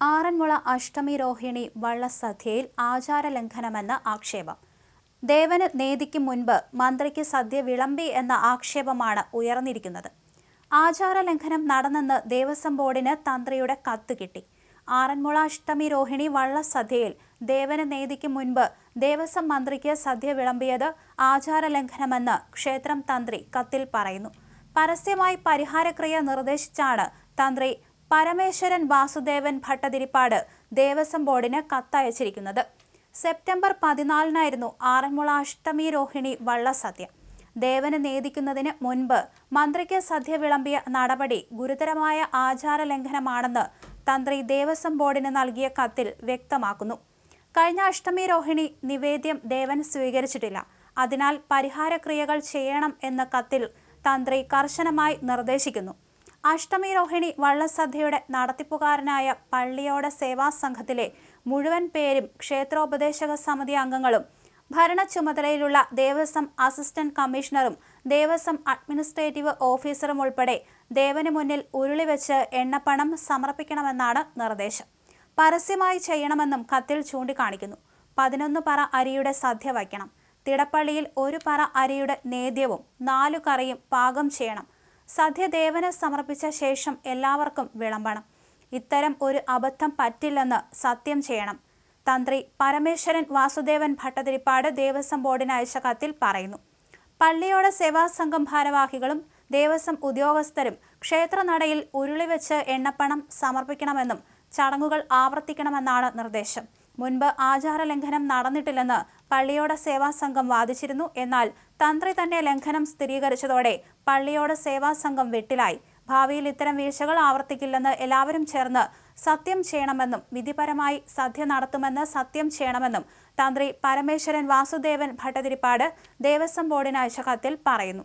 ആറന്മുള അഷ്ടമി രോഹിണി വള്ളസദ്യയിൽ ആചാരലംഘനമെന്ന് ആക്ഷേപം. ദേവന് നേതിക്ക് മുൻപ് മന്ത്രിക്ക് സദ്യ വിളമ്പി എന്ന ആക്ഷേപമാണ് ഉയർന്നിരിക്കുന്നത്. ആചാരലംഘനം നടന്നെന്ന് ദേവസ്വം ബോർഡിന് തന്ത്രിയുടെ കത്ത് കിട്ടി. ആറന്മുള അഷ്ടമി രോഹിണി വള്ളസദ്യയിൽ ദേവന് നേതിക്ക് മുൻപ് ദേവസ്വം മന്ത്രിക്ക് സദ്യ വിളമ്പിയത് ആചാരലംഘനമെന്ന് ക്ഷേത്രം തന്ത്രി കത്തിൽ പറയുന്നു. പരസ്യമായി പരിഹാരക്രിയ നിർദ്ദേശിച്ചാണ് തന്ത്രി പരമേശ്വരൻ വാസുദേവൻ ഭട്ടതിരിപ്പാട് ദേവസ്വം ബോർഡിന് കത്തയച്ചിരിക്കുന്നത്. സെപ്റ്റംബർ പതിനാലിനായിരുന്നു ആറന്മുള അഷ്ടമി രോഹിണി വള്ളസദ്യ. ദേവന് നേദിക്കുന്നതിന് മുൻപ് മന്ത്രിക്ക് സദ്യ വിളമ്പിയ നടപടി ഗുരുതരമായ ആചാര ലംഘനമാണെന്ന് തന്ത്രി ദേവസ്വം ബോർഡിന് നൽകിയ കത്തിൽ വ്യക്തമാക്കുന്നു. കഴിഞ്ഞ അഷ്ടമി രോഹിണി നിവേദ്യം ദേവൻ സ്വീകരിച്ചിട്ടില്ല. അതിനാൽ പരിഹാരക്രിയകൾ ചെയ്യണം എന്ന കത്തിൽ തന്ത്രി കർശനമായി നിർദ്ദേശിക്കുന്നു. അഷ്ടമി രോഹിണി വള്ളസദ്യയുടെ നടത്തിപ്പുകാരനായ പള്ളിയോട സേവാ സംഘത്തിലെ മുഴുവൻ പേരും ക്ഷേത്രോപദേശക സമിതി അംഗങ്ങളും ഭരണ ചുമതലയിലുള്ള ദേവസ്വം അസിസ്റ്റന്റ് കമ്മീഷണറും ദേവസ്വം അഡ്മിനിസ്ട്രേറ്റീവ് ഓഫീസറും ഉൾപ്പെടെ ദേവന് മുന്നിൽ ഉരുളിവെച്ച് എണ്ണപ്പണം സമർപ്പിക്കണമെന്നാണ് നിർദ്ദേശം. പരസ്യമായി ചെയ്യണമെന്നും കത്തിൽ ചൂണ്ടിക്കാണിക്കുന്നു. പതിനൊന്ന് പറ അരിയുടെ സദ്യ വയ്ക്കണം. തിടപ്പള്ളിയിൽ ഒരു പറ അരിയുടെ നേദ്യവും നാലു കറിയും പാകം ചെയ്യണം. സദ്യ ദേവന് സമർപ്പിച്ച ശേഷം എല്ലാവർക്കും വിളമ്പണം. ഇത്തരം ഒരു അബദ്ധം പറ്റില്ലെന്ന് സത്യം ചെയ്യണം. തന്ത്രി പരമേശ്വരൻ വാസുദേവൻ ഭട്ടതിരിപ്പാട് ദേവസ്വം ബോർഡിന് അയച്ച കത്തിൽ പറയുന്നു. പള്ളിയോട് സേവാസംഘം ഭാരവാഹികളും ദേവസ്വം ഉദ്യോഗസ്ഥരും ക്ഷേത്രനടയിൽ ഉരുളിവെച്ച് എണ്ണപ്പണം സമർപ്പിക്കണമെന്നും ചടങ്ങുകൾ ആവർത്തിക്കണമെന്നാണ് നിർദ്ദേശം. മുൻപ് ആചാര ലംഘനം നടന്നിട്ടില്ലെന്ന് പള്ളിയോട സേവാ സംഘം വാദിച്ചിരുന്നു. എന്നാൽ തന്ത്രി തന്നെ ലംഘനം സ്ഥിരീകരിച്ചതോടെ പള്ളിയോട സേവാ സംഘം വെട്ടിലായി. ഭാവിയിൽ ഇത്തരം വീഴ്ചകൾ ആവർത്തിക്കില്ലെന്ന് എല്ലാവരും ചേർന്ന് സത്യം ചെയ്യണമെന്നും വിധിപരമായി സദ്യ നടത്തുമെന്ന് സത്യം ചെയ്യണമെന്നും തന്ത്രി പരമേശ്വരൻ വാസുദേവൻ ഭട്ടതിരിപ്പാട് ദേവസ്വം ബോർഡിന് അയച്ച കത്തിൽ പറയുന്നു.